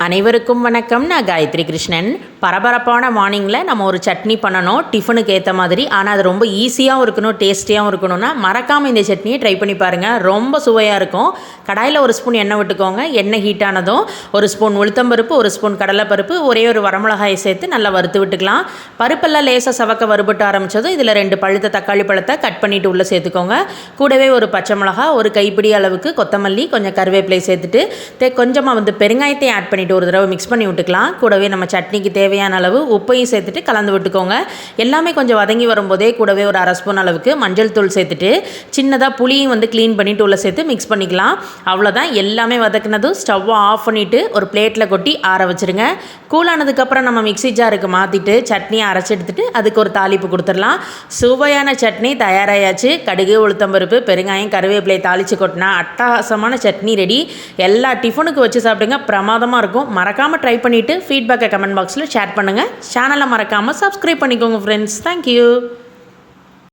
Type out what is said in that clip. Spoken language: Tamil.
அனைவருக்கும் வணக்கம். நான் காயத்ரி கிருஷ்ணன். பரபரப்பான மார்னிங்கில் நம்ம ஒரு சட்னி பண்ணணும் டிஃபனுக்கு ஏற்ற மாதிரி. ஆனால் அது ரொம்ப ஈஸியாகவும் இருக்கணும் டேஸ்டியாகவும் இருக்கணும்னா மறக்காமல் இந்த சட்னியை ட்ரை பண்ணி பாருங்கள் ரொம்ப சுவையாக இருக்கும். கடாயில் ஒரு ஸ்பூன் எண்ணெய் விட்டுக்கோங்க. எண்ணெய் ஹீட் ஆனதும் ஒரு ஸ்பூன் உளுத்தம்பருப்பு ஒரு ஸ்பூன் கடலைப்பருப்பு ஒரே ஒரு வரமிளகாயை சேர்த்து நல்லா வறுத்து விட்டுக்கலாம். பருப்பெல்லாம் லேசாக சவக்க வறுபட்டு ஆரம்பித்ததும் இதில் ரெண்டு பழுத்த தக்காளி பழத்தை கட் பண்ணிவிட்டு உள்ளே சேர்த்துக்கோங்க. கூடவே ஒரு பச்சை மிளகா ஒரு கைப்பிடி அளவுக்கு கொத்தமல்லி கொஞ்சம் கருவேப்பிலை சேர்த்துட்டு கொஞ்சமாக வந்து பெருங்காயத்தையும் ஆட் பண்ணிவிட்டு ஒரு தடவை மிக்ஸ் பண்ணி விட்டுக்கலாம். கூடவே நம்ம சட்னிக்கு தேவையான அளவு உப்பையும் சேர்த்துட்டு கலந்து விட்டுக்கோங்க. எல்லாமே கொஞ்சம் வதங்கி வரும்போதே கூடவே ஒரு அரை ஸ்பூன் அளவுக்கு மஞ்சள் தூள் சேர்த்துட்டு சின்னதாக புளியும் வந்து க்ளீன் பண்ணிவிட்டு உள்ளே சேர்த்து மிக்ஸ் பண்ணிக்கலாம். அவ்வளோதான் எல்லாமே வதக்குனதும் ஸ்டவ்வை ஆஃப் பண்ணிவிட்டு ஒரு பிளேட்டில் கொட்டி ஆற வச்சுருங்க. கூலானதுக்கப்புறம் நம்ம மிக்ஸி ஜாருக்கு மாற்றிட்டு சட்னியை அரைச்சி எடுத்துட்டு அதுக்கு ஒரு தாளிப்பு கொடுத்துடலாம். சுவையான சட்னி தயாராகியாச்சு கடுகு உளுத்தம்பருப்பு பெருங்காயம் கருவேப்பிலை தாளித்து கொட்டினா அட்டகாசமான சட்னி ரெடி எல்லா டிஃபனுக்கு வச்சு சாப்பிடுங்க. பிரமாதமாக இருக்கும். மறக்காமல் ட்ரை பண்ணிவிட்டு ஃபீட்பேக்கை கமெண்ட் பாக்ஸில் ஷேர் பண்ணுங்கள் சேனலை மறக்காமல் சப்ஸ்கிரைப் பண்ணிக்கோங்க ஃப்ரெண்ட்ஸ் தேங்க்யூ